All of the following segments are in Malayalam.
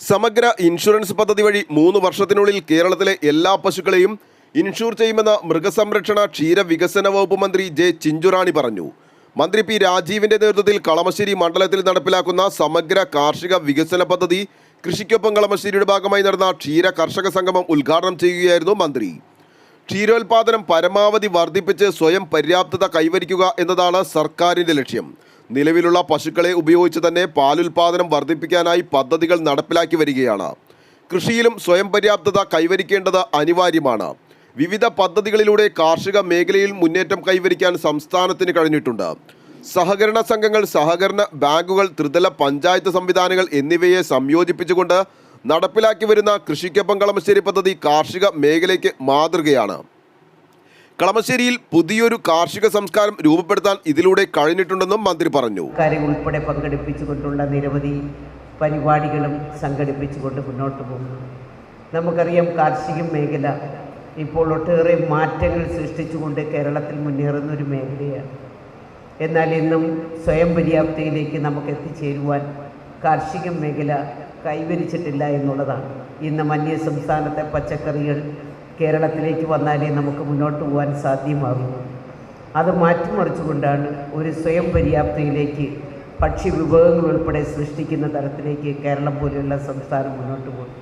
സമഗ്ര ഇൻഷുറൻസ് പദ്ധതി വഴി മൂന്ന് വർഷത്തിനുള്ളിൽ കേരളത്തിലെ എല്ലാ പശുക്കളെയും ഇൻഷൂർ ചെയ്യുമെന്ന് മൃഗസംരക്ഷണ ക്ഷീര വികസന വകുപ്പ് മന്ത്രി ജെ ചിഞ്ചുറാണി പറഞ്ഞു. മന്ത്രി പി രാജീവിന്റെ നേതൃത്വത്തിൽ കളമശ്ശേരി മണ്ഡലത്തിൽ നടപ്പിലാക്കുന്ന സമഗ്ര കാർഷിക വികസന പദ്ധതി കൃഷിക്കൊപ്പം കളമശ്ശേരിയുടെ ഭാഗമായി നടന്ന ക്ഷീര കർഷക സംഗമം ഉദ്ഘാടനം ചെയ്യുകയായിരുന്നു മന്ത്രി. ക്ഷീരോത്പാദനം പരമാവധി വർദ്ധിപ്പിച്ച് സ്വയം പര്യാപ്തത കൈവരിക്കുക എന്നതാണ് സർക്കാരിന്റെ ലക്ഷ്യം. നിലവിലുള്ള പശുക്കളെ ഉപയോഗിച്ച് തന്നെ പാലുൽപാദനം വർദ്ധിപ്പിക്കാനായി പദ്ധതികൾ നടപ്പിലാക്കി വരികയാണ്. കൃഷിയിലും സ്വയം പര്യാപ്തത കൈവരിക്കേണ്ടത് അനിവാര്യമാണ്. വിവിധ പദ്ധതികളിലൂടെ കാർഷിക മേഖലയിൽ മുന്നേറ്റം കൈവരിക്കാൻ സംസ്ഥാനത്തിന് കഴിഞ്ഞിട്ടുണ്ട്. സഹകരണ സംഘങ്ങൾ സഹകരണ ബാങ്കുകൾ ത്രിതല പഞ്ചായത്ത് സംവിധാനങ്ങൾ എന്നിവയെ സംയോജിപ്പിച്ചുകൊണ്ട് നടപ്പിലാക്കി വരുന്ന കൃഷിക്കൊപ്പം കളമശ്ശേരി പദ്ധതി കാർഷിക മേഖലയ്ക്ക് മാതൃകയാണ്. കളമശ്ശേരിയിൽ പുതിയൊരു കാർഷിക സംസ്കാരം രൂപപ്പെടുത്താൻ ഇതിലൂടെ കഴിഞ്ഞിട്ടുണ്ടെന്നും മന്ത്രി പറഞ്ഞു. ഉൾപ്പെടെ പങ്കെടുപ്പിച്ചുകൊണ്ടുള്ള നിരവധി പരിപാടികളും സംഘടിപ്പിച്ചുകൊണ്ട് മുന്നോട്ട് പോകും നമുക്കറിയാം കാർഷിക മേഖല ഇപ്പോൾ ഒട്ടേറെ മാറ്റങ്ങൾ സൃഷ്ടിച്ചുകൊണ്ട് കേരളത്തിൽ മുന്നേറുന്ന ഒരു മേഖലയാണ്. എന്നാൽ ഇന്നും സ്വയം പര്യാപ്തയിലേക്ക് നമുക്ക് എത്തിച്ചേരുവാൻ കാർഷിക മേഖല കൈവരിച്ചിട്ടില്ല എന്നുള്ളതാണ്. ഇന്ന് മന്യ സംസ്ഥാനത്തെ പച്ചക്കറികൾ കേരളത്തിലേക്ക് വന്നാലേ നമുക്ക് മുന്നോട്ട് പോകാൻ സാധ്യമാകും. അത് മാറ്റിമറിച്ചുകൊണ്ടാണ് ഒരു സ്വയം പര്യാപ്തയിലേക്ക് പക്ഷി വിഭവങ്ങൾ ഉൾപ്പെടെ സൃഷ്ടിക്കുന്ന തരത്തിലേക്ക് കേരളം പോലെയുള്ള സംസ്ഥാനം മുന്നോട്ട് പോകും.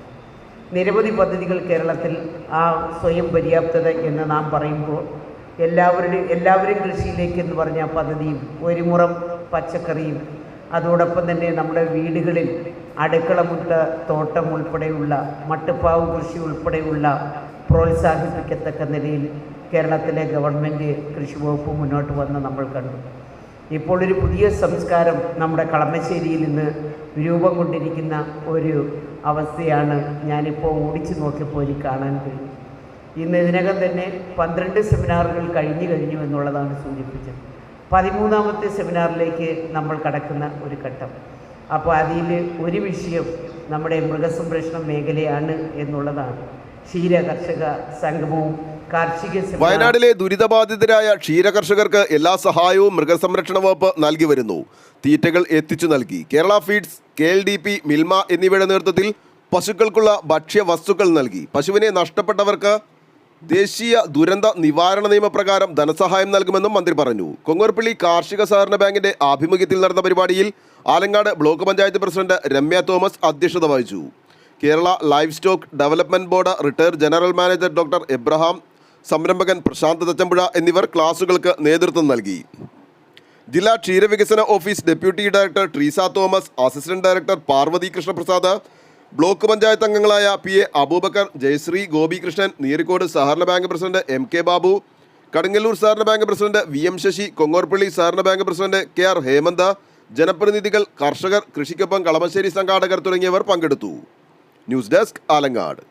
നിരവധി പദ്ധതികൾ കേരളത്തിൽ ആ സ്വയം പര്യാപ്തത എന്ന് നാം പറയുമ്പോൾ എല്ലാവരുടെയും എല്ലാവരും കൃഷിയിലേക്ക് എന്ന് പറഞ്ഞ പദ്ധതിയും ഒരു മുറം പച്ചക്കറിയും അതോടൊപ്പം തന്നെ നമ്മുടെ വീടുകളിൽ അടുക്കളമുട്ട തോട്ടം ഉൾപ്പെടെയുള്ള മട്ടുപ്പാവ് കൃഷി ഉൾപ്പെടെയുള്ള പ്രോത്സാഹിപ്പിക്കത്തക്ക നിലയിൽ കേരളത്തിലെ ഗവൺമെന്റ് കൃഷി വകുപ്പ് മുന്നോട്ട് വന്ന് നമ്മൾ കണ്ടു. ഇപ്പോൾ ഒരു പുതിയ സംസ്കാരം നമ്മുടെ കളമശ്ശേരിയിൽ നിന്ന് രൂപം കൊണ്ടിരിക്കുന്ന ഒരു അവസ്ഥയാണ് ഞാനിപ്പോൾ ഓടിച്ചു നോക്കിയപ്പോൾ എനിക്ക് കാണാൻ കഴിയും. ഇന്ന് ഇതിനകം തന്നെ പന്ത്രണ്ട് സെമിനാറുകൾ കഴിഞ്ഞു കഴിഞ്ഞു എന്നുള്ളതാണ് സൂചിപ്പിച്ചത്. പതിമൂന്നാമത്തെ സെമിനാറിലേക്ക് നമ്മൾ കടക്കുന്ന ഒരു ഘട്ടം. അപ്പോൾ അതിൽ ഒരു വിഷയം നമ്മുടെ മൃഗസംരക്ഷണ മേഖലയാണ് എന്നുള്ളതാണ്. വയനാട്ടിലെ ദുരിതബാധിതരായ ക്ഷീരകർഷകർക്ക് എല്ലാ സഹായവും മൃഗസംരക്ഷണ വകുപ്പ് നൽകി വരുന്നു. തീറ്റകൾ എത്തിച്ചു നൽകി. Kerala feeds K L D P Milma എന്നിവയുടെ നേതൃത്വത്തിൽ പശുക്കൾക്കുള്ള ഭക്ഷ്യ വസ്തുക്കൾ നൽകി. പശുവിനെ നഷ്ടപ്പെട്ടവർക്ക് ദേശീയ ദുരന്ത നിവാരണ നിയമപ്രകാരം ധനസഹായം നൽകുമെന്നും മന്ത്രി പറഞ്ഞു. കൊങ്ങൂർപ്പള്ളി കാർഷിക സഹകരണ ബാങ്കിന്റെ ആഭിമുഖ്യത്തിൽ നടന്ന പരിപാടിയിൽ Alangad block panchayat president Ramya Thomas അധ്യക്ഷത വഹിച്ചു. Kerala livestock development board retired general manager doctor Abraham സംരംഭകൻ Prashant Thachampuzha എന്നിവർ ക്ലാസുകൾക്ക് നേതൃത്വം നൽകി. ജില്ലാ ക്ഷീരവികസന office deputy director Treesa Thomas assistant director Parvathy Krishnaprasad block panchayat അംഗങ്ങളായ പി എ അബൂബക്കർ ജയശ്രീ ഗോപികൃഷ്ണൻ നീരിക്കോട് സഹകരണ bank president M K Babu Kadungallur സഹകരണ bank president V M Sasi Kongorpilly സഹകരണ bank president K R Hemanth ജനപ്രതിനിധികൾ കർഷകർ കൃഷിക്കൊപ്പം കളമശ്ശേരി സംഘാടകർ തുടങ്ങിയവർ പങ്കെടുത്തു. News desk Alangad